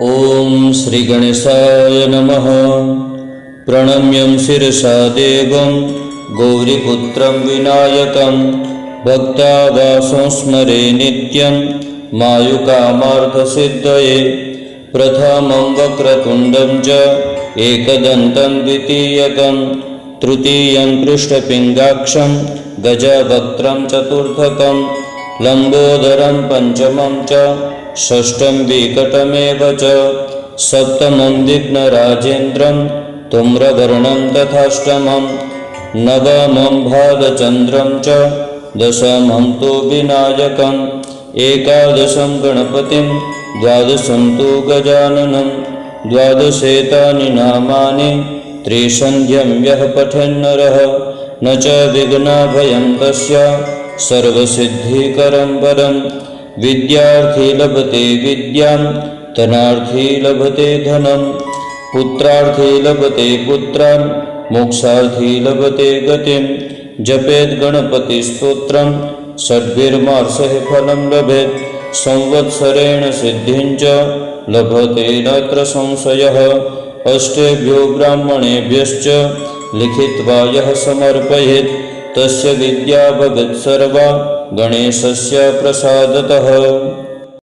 ॐ श्रीगणेशाय नमः। प्रणम्यं शिरसा देवं गौरीपुत्रं विनायकं भक्तादासं स्मरे नित्यं मायुकामार्थसिद्धये प्रथमं वक्रतुण्डं च एकदन्तं द्वितीयकं तृतीयं पृष्ठपिङ्गाक्षं गजवक्त्रं चतुर्थकं लम्बोदरं पञ्चमं च षष्ठं विकटमेव च सप्तमं विघ्नराजेन्द्रं तुम्रवर्णं तथाष्टमं नवमं भालचन्द्रं च दशमं तु विनायकम् एकादशं गणपतिं द्वादशं तु गजाननं द्वादशेतानि नामानि त्रिसन्ध्यं यः पठन्नरः न च विघ्नाभयं तस्य सर्वसिद्धिकरं वरं विद्यार्थी लभते विद्यां धनार्थी लभते धनं। पुत्रार्थी लभते पुत्रान् मोक्षार्थी लभते गतिं। जपेत् गणपतिस्तोत्रं षड्भिर्मासः फलं लभेत्। संवत्सरेण सिद्धिं च लभते नात्र संशयः। अष्टेभ्यो ब्राह्मणेभ्यश्च लिखित्वा यः समर्पयेत् तस्य विद्या भवेत् सर्वा गणेशस्य प्रसादतः